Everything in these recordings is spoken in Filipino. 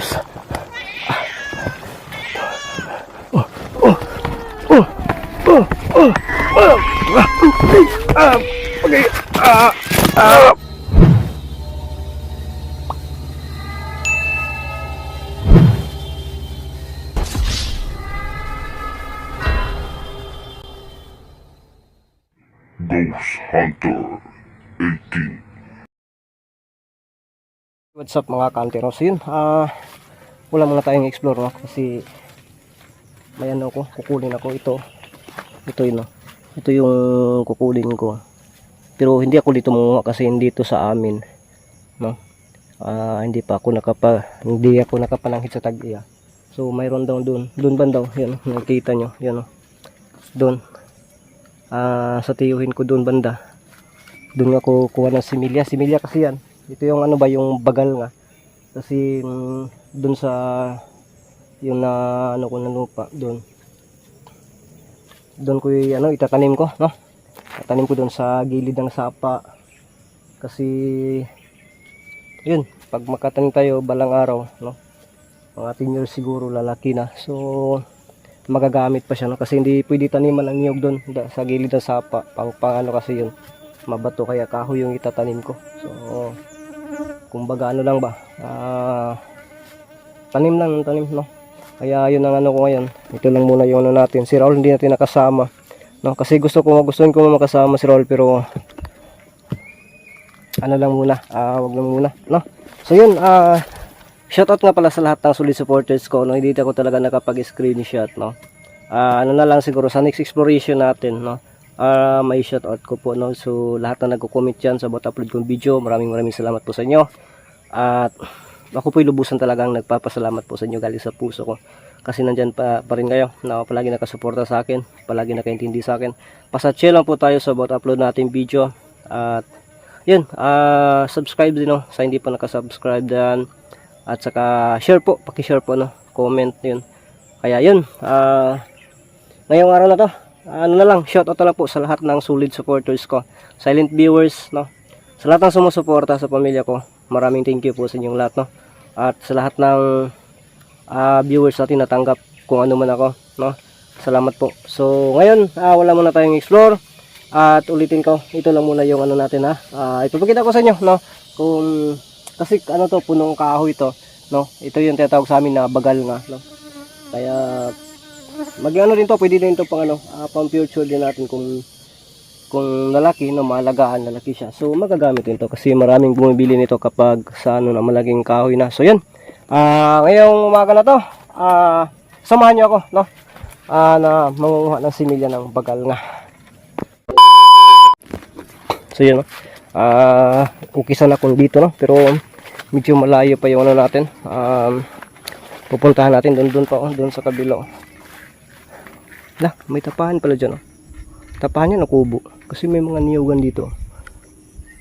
Oh. Ghost Hunter 18. What's up mga kanteros? Yun, ah, wala muna tayong explore no? kasi may ano ko, kukulin ako ito. Ito yun no? Ito yung kukulin ko. Pero hindi ako dito mumuha kasi hindi ito sa amin. No? Ah, hindi pa ako nakapa, hindi ako nakapananghit sa tag-iya. So mayroon daw doon, doon ba daw, yun, nakita nyo, yun no? Doon. Ah, sa tiyuhin ko doon banda. Doon ako kuha ng similya. Similya kasi yan. Ito yung ano ba yung bagal nga. Kasi mm, doon sa yung na ano ko na lupa doon. Doon ko y- ano itatanim ko, no? Tatanim ko doon sa gilid ng sapa. Kasi yun, pag makatanim tayo balang araw, no? Mga 10 years siguro lalaki na. So magagamit pa siya no kasi hindi pwede taniman ng niyog doon sa gilid ng sapa pang, pang ano kasi yun mabato kaya kahoy yung itatanim ko so kumbaga ano lang ba? Ah tanim lang tanim no? Kaya yun ang ano ko ngayon. Ito lang muna yung ano natin. Si Raul hindi natin nakasama. No? Kasi gusto ko gustuin ko makasama si Raul pero ano lang muna. Ah wag lang muna no? So yun ah Shoutout nga pala sa lahat ng solid supporters ko no? Hindi ako talaga nakapag-screenshot no? Ah, ano na lang siguro sa next exploration natin no Ah, may shoutout ko po no? So lahat na nagko-comment diyan sa bot upload kong video. Maraming maraming salamat po sa inyo. At ako po lubusan talagang nagpapasalamat po sa inyo galing sa puso ko. Kasi nandyan pa, pa rin kayo na palagi nakasuporta sa akin palagi nakaintindi sa akin. Pasatche lang po tayo sa bot upload nating video. At yun ah subscribe din no? Sa hindi pa nakasubscribe dan at saka share po paki-share po no? Comment yun. Kaya yun ah ngayong araw na to ano na lang shoutout na lang po sa lahat ng solid supporters ko. Silent viewers no? Sa lahat ng sumusuporta sa pamilya ko maraming thank you po sa inyong lahat no? At sa lahat ng ah, viewers natin natanggap kung ano man ako no? Salamat po. So ngayon ah, wala muna tayong explore. At ulitin ko ito lang muna yung ano natin ha? Ah, ipapakita ko sa inyo no? Kung kasi ano to punong kahoy to no? Ito yung tinatawag sa amin na bagal nga no? Kaya mag ano din to pwede din to pang ano ah, pang future din natin kung kung lalaki no maalagaan lalaki siya. So magagamit din to kasi maraming bumibili nito kapag sa ano na malaking kahoy na. So yun. Ah ngayong umaga na to ah samahan niyo ako no ah na mangunguha ng similya ng bagal nga. So yun no. Ah kukisan ako dito no pero medyo malayo pa yung ano natin. Um, pupuntahan natin doon doon pa oh, doon sa kabila oh. Lah, may tapahan pala dyan oh. tapahan yan nakubo kasi may mga niyugan dito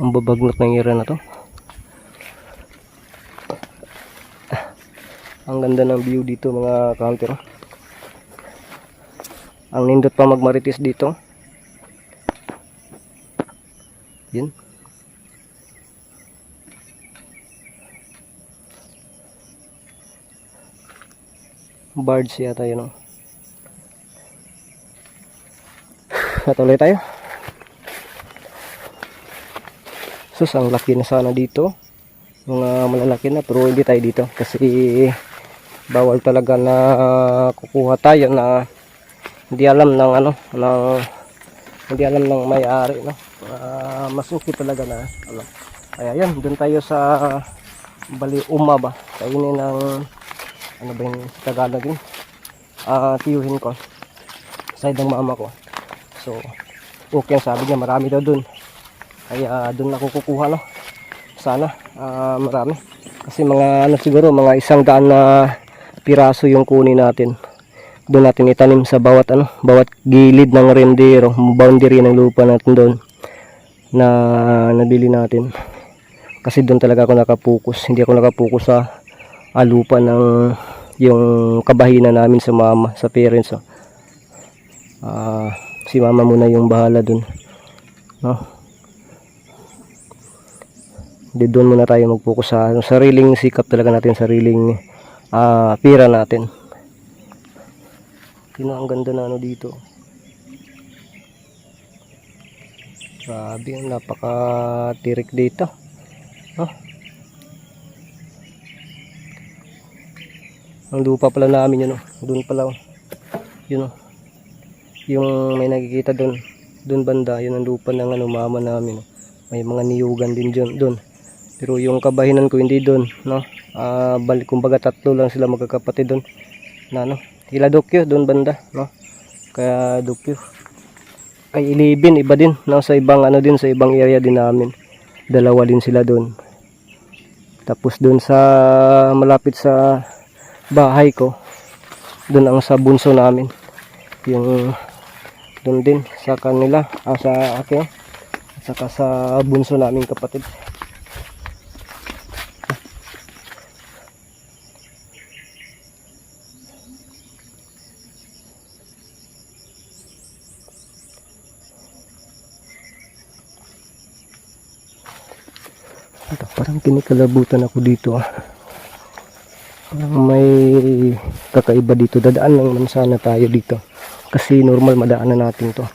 ang babagnot ng ira na to ang ganda ng view dito mga counter oh. ang nindot pa magmaritis dito yun birds yata yun oh. Natuloy tayo. Sus, ang laki na sana dito. Mga malalaki na, pero hindi tayo dito. Kasi bawal talaga na kukuha tayo na hindi alam ng ano, ng hindi alam ng may-ari, no? Uh, masuki talaga na, ano. Kaya yan, doon tayo sa Bali Uma ba? Kainin ng ano ba yung Tagalog yun? Ah, tiyuhin ko. Side ng mama ko. So, okay ang sabi niya, marami daw dun. Kaya doon ako kukuha, no? Sana, ah, marami. Kasi mga, ano siguro, mga isang daan na piraso yung kunin natin. Doon natin itanim sa bawat, ano, bawat gilid ng rendero, boundary ng lupa natin doon na nabili natin. Kasi doon talaga ako nakapokus. Hindi ako nakapokus sa ah, lupa ng yung kabahinan namin sa mama, sa parents. Oh. Ah, si mama muna yung bahala dun no di doon muna tayo mag-focus sa ano, sariling sikap talaga natin sariling ah, pira natin. Yun ang ganda na ano dito. Grabe, napaka-tirik dito. Oh. Ang lupa pala namin yun, oh. Doon pala, oh. Yun, oh. Yung may nakikita doon. Doon banda, yun ang lupa ng ano, mama namin. May mga niyugan din dyan, doon. Pero yung kabahinan ko hindi doon, no? Ah, balik kumbaga tatlo lang sila magkakapatid doon. Na ano? Ila Dokyo doon banda, no? Kaya Dokyo. Kay Ilibin iba din, no? Sa ibang ano din, sa ibang area din namin. Dalawa din sila doon. Tapos doon sa malapit sa bahay ko, doon ang sa bunso namin. Yung doon din sa kanila, ah, sa akin, at saka sa bunso namin kapatid. Ito, parang kinikalabutan ako dito ah. Parang may kakaiba dito. Dadaan lang naman sana tayo dito. Kasi normal madaanan natin to.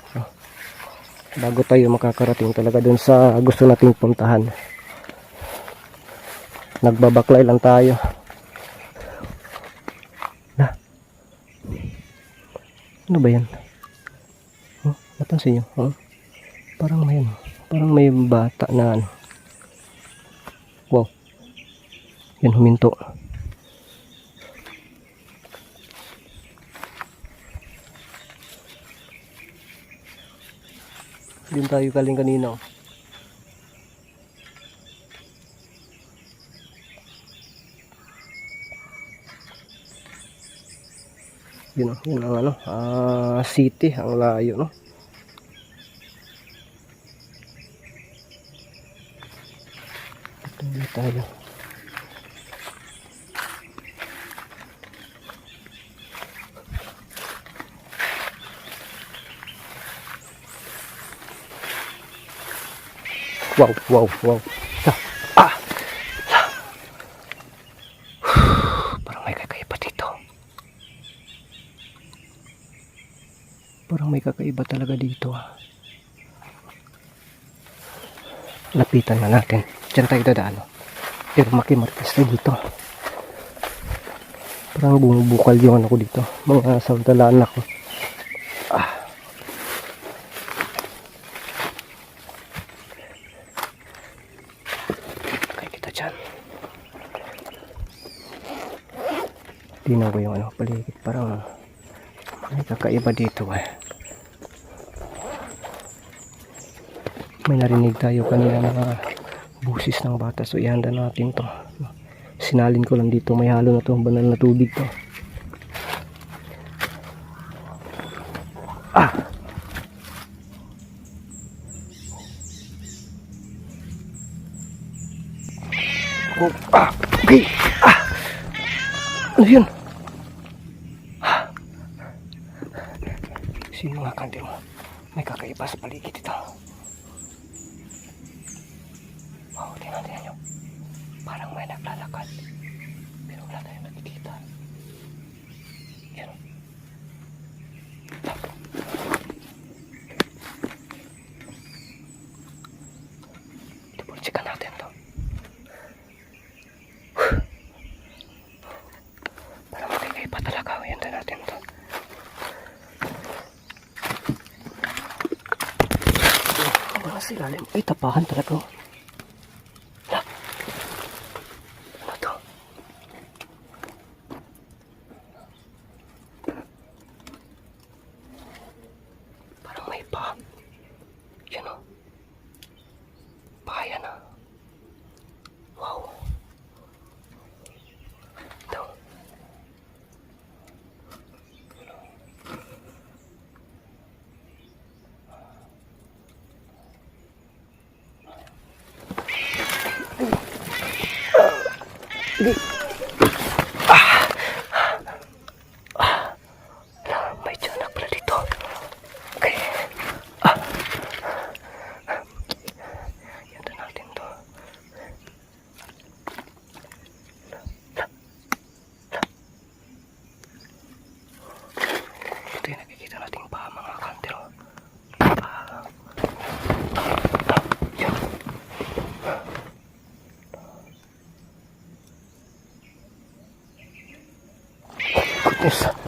Bago tayo makakarating talaga dun sa gusto nating puntahan. Nagbabaklay lang tayo. Na. Ano ba yan? Oh, napansin nyo? Oh? Parang may Parang may bata na ano. Wow. Yan huminto. Din tayo kaling kanina. oh. Yun, oh, yun ang ano, ah, city, ang layo, no? Tuloy tayo. Wow, wow, wow. Ah! ah. Parang may kakaiba dito. Parang may kakaiba talaga dito ah. Lapitan na natin. Diyan tayo dadaan. Pero makimarkis tayo dito. Parang bumubukal yung ano ko dito. Mga sandalaan ako. Ah. Kaya kita dyan. Tingnan ko yung ano, paligid. Parang may kakaiba dito eh. May narinig tayo kanina na busis ng bata. So ihanda natin to. Sinalin ko lang dito. May halo na to. Banal na tubig to. Ah! Oh, ah! Okay! Ah! Ano yun? Ah! Sino nga kanti mo? May kakaiba sa paligid ito. Wow, tingnan tingnan nyo. Parang may naglalakad. Pero wala tayong nakikita. Yan. Tibursikan natin to. Para makikaiba talaga. Yan natin to. Wala silalim. Ay, tapahan talaga. 这个 있어.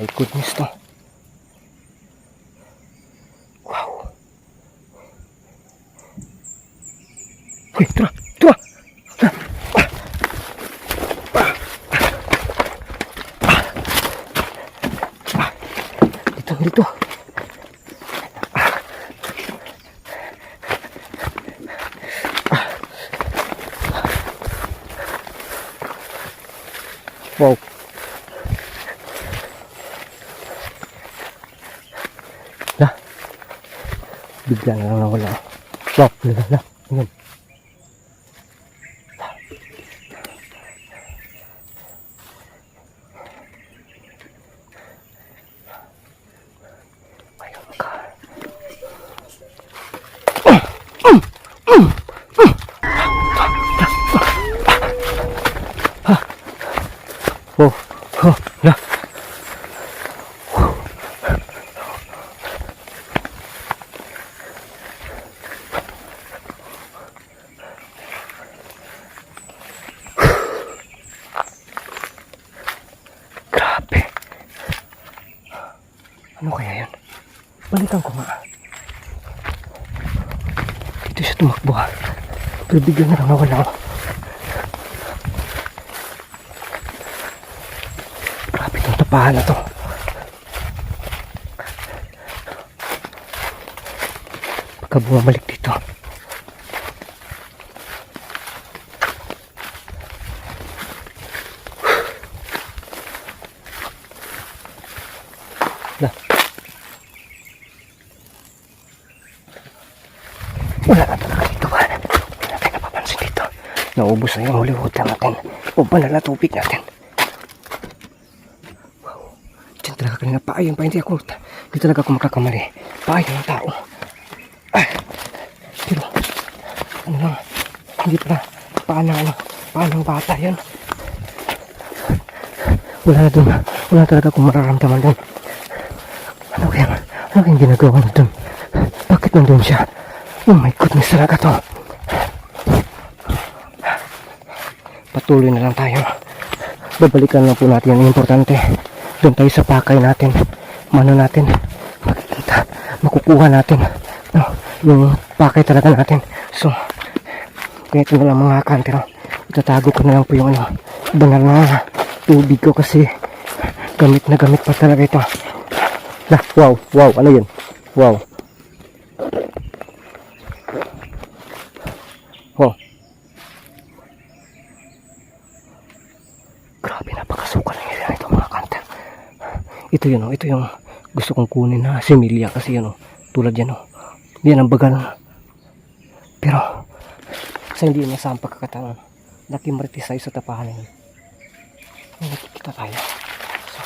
My goodness to. Wow. Uy, tara, tara. Dito, dito. Wow. Bigla na lang nawala. Wow, wala na. Ayan. Ayun ka. Oh, oh, na. Grabe. Ano kaya yan? Balikan ko nga. Dito siya tumakbo ha. Pero bigla na lang nawala ako. Grabe itong tapahan na to. Pagka bumabalik dito. Na. Wala na talaga dito ba? Hindi natin napapansin dito. Naubos na yung huli hutang natin. O banal na tubig natin. Diyan talaga kanina paayon pa hindi ako hindi talaga ako makakamali. Paayon ng tao. Ah, pero ano lang, hindi pala paano ano, paano bata yun. Wala na dun, wala talaga akong mararamdaman dun. Ano kaya, ano kaya ginagawa na dun? Bakit nandun siya? Oh my goodness talaga to. Patuloy na lang tayo. Babalikan lang po natin ang importante. Doon tayo sa pakay natin. Mano natin. Makikita. Makukuha natin. No, yung pakay talaga natin. So, kaya ito na lang mga kantero. Itatago ko na lang po yung ano, banal na tubig ko kasi gamit na gamit pa talaga ito. Lah, wow, wow, ano yun? Wow. Oh. Grabe, napakasukal ng area nito mga kanter. Ito yun, oh, ito yung gusto kong kunin na similya kasi yun, oh, tulad yan, oh. Yan ang bagal. Pero, sa hindi na sa pagkakataon, laki maritis tayo sa tapahan na yun. Nakikita tayo. So,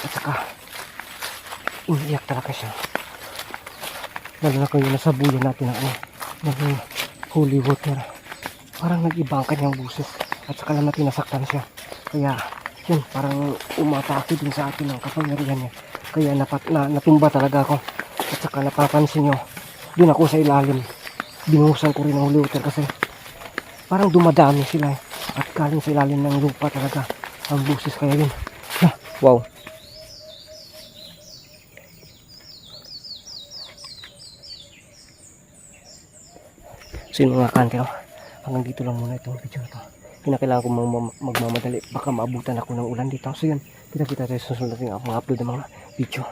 at saka, umiiyak talaga siya. Lalo na kung yung nasa natin ng ano, ng holy water. Parang nag-iba ang kanyang buses. At saka lang natin nasaktan siya. Kaya, yun, parang umatake din sa atin ang kapangyarihan niya. Kaya napat, na, natumba talaga ako. At saka napapansin nyo, dun ako sa ilalim. Binuhusan ko rin ang water kasi parang dumadami sila. eh. At galing sa ilalim ng lupa talaga ang buses. Kaya yun, ah, wow. So yun mga kante, oh. hanggang dito lang muna itong video na to. Kinakailangan ko mag- magmamadali. Baka maabutan ako ng ulan dito. So yun, kita-kita tayo sa susunod na mga upload ng mga video.